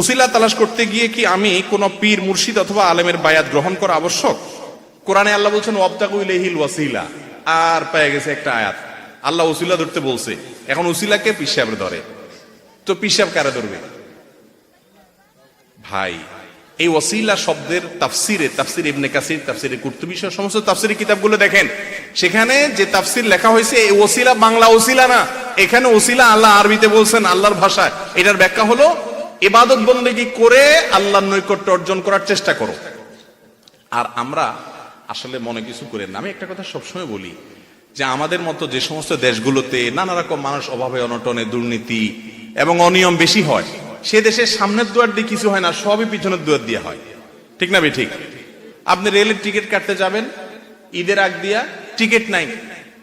উসিলা তালাশ করতে গিয়ে কি আমি কোন পীর, মুর্শিদ অথবা আলেমের বায়াত গ্রহণ করা আবশ্যক? কোরআনে আল্লাহ বলছেন ওয়াসিলা। আর পেয়ে গেছে একটা আয়াত। আল্লাহ উসিলা ধরতে বলছে, এখন উসিলাকে পিসাব ধরে। তো পিসাব কারে ধরবে? ভাই, এই ওসিলা শব্দের তাফসিরে, তাফসির ইবনে কাসির, তাফসিরে কুর্তুবি সমস্ত তাফসিরি কিতাবগুলো দেখেন। সেখানে যে তাফসির লেখা হয়েছে, এই ওসিলা বাংলা ওসিলা না। এখানে ওসিলা আল্লাহ আরবিতে বলছেন, আল্লাহর ভাষায়। এটার ব্যাখ্যা হলো ইবাদত বন্দেগি করে আল্লাহর নৈকট্য অর্জন করার চেষ্টা করো। আর আমরা আসলে মনে কিছু করেন না। আমি একটা কথা সবসময় বলি যে আমাদের মতো যে সমস্ত দেশগুলোতে নানা রকম মানুষ অভাবে অনটনে দুর্নীতি এবং অনিয়ম বেশি হয়, সে দেশের সামনের দুয়ার দিয়ে কিছু হয় না, সবই পিছনের দুয়ার দিয়ে হয়। ঠিক না ঠিক আপনি রেলের টিকিট কাটতে যাবেন, ঈদের আগ দিয়া টিকিট নাই,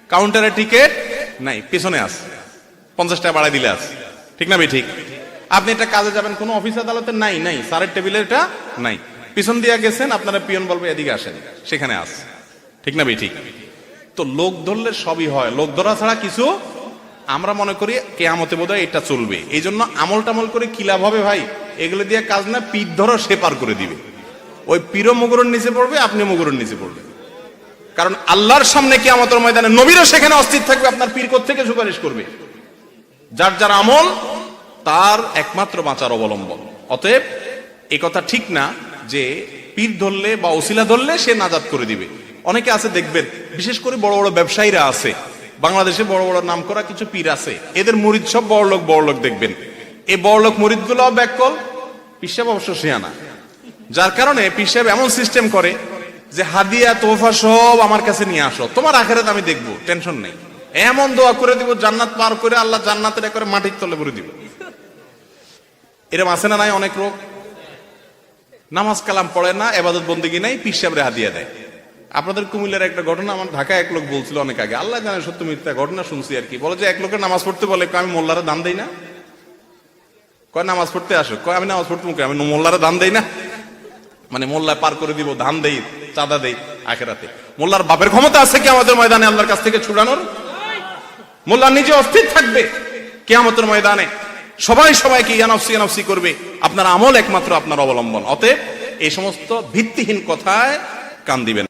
কাউন্টারে টিকিট নাই, পেছনে আস পঞ্চাশ টাকা বাড়াই দিলে আস। ঠিক না ঠিক আপনি একটা কাজে যাবেন, কোনো অফিস আদালতে নাই নাই। স্যারের টেবিলে এটা নাই। পিছন দিয়ে গেছেন, আপনারা পিয়ন বলবে, এদিকে আসেন, সেখানে আস। ঠিক না ঠিক। তো লোক ধরলে সবই হয়। লোক ধরা ছাড়া কিছু আমরা মনে করি কেয়ামতে বোধহয় এটা চলবে। এই জন্য আমল টামল করে কি লাভ হবে ভাই? এগুলো দিয়ে কাজ না, পিঠ ধরো, সে পার করে দিবে। ওই পীরও মুগুরের নিচে পড়বে, আপনি মুগুরের নিচে পড়বে কারণ আল্লাহর সামনে কিয়ামতের ময়দানে নবীরও সেখানে অস্থির থাকবে, আপনার পীর থেকে সুপারিশ করবে? যার যার আমল তার একমাত্র বাঁচার অবলম্বন। অতএব, এ কথা ঠিক না যে পীর ধরলে বা ওসিলা ধরলে সে নাজাদ করে দিবে। অনেকে আছে, দেখবেন, বিশেষ করে বড় বড় ব্যবসায়ীরা আছে। বাংলাদেশে বড় বড় নাম করা কিছু পীর আছে। এদের মরিদ সব বড় লোক বড় লোক দেখবেন। এই বড় লোক মুরিদগুলো ব্যাকল পিসাব অবশ্য শিয়ানা। যার কারণে পিসাব এমন সিস্টেম করে যে, হাদিয়া তোফা সব আমার কাছে নিয়ে আসো। তোমার আখেরাত আমি দেখব, টেনশন নেই। এমন দোয়া করে দিব, জান্নাত পার করে আল্লাহ জান্নাতের একবারে মাটির তলে ভরে দিব। এরম আছে না নাই অনেক রোগ? নামাজ কালাম পড়ে না, এবাদত বন্দিগি নাই পিসাব রে হাদিয়া দেয় আপনাদের কুমিল্লার একটা ঘটনা, আমার ঢাকায় এক লোক বলছিল অনেক আগে। আল্লাহ জানে সত্য মিথ্যা ঘটনা শুনছি আর কি। বলে যে এক লোকের নামাজ পড়তে বলে আমি মোল্লারে দান দেই না? কয়, নামাজ পড়তে আসো। কয়, আমি নামাজ পড়তে আমি মোল্লারে দান দেই না? মানে মোল্লা পার করে দিব ধান দেই, চাঁদা দেই আখেরাতে। মোল্লার বাপের ক্ষমতা আছে কি আমাদের ময়দানে আল্লাহর কাছ থেকে ছুড়ানোর মোল্লা নিজে অস্থির থাকবে কেয়ামতের ময়দানে। সবাই সবাইকে ইয়ানফসি ইয়ানফসি করবে। আপনার আমল একমাত্র আপনার অবলম্বন। অতএব এই সমস্ত ভিত্তিহীন কথায় কান দিবেন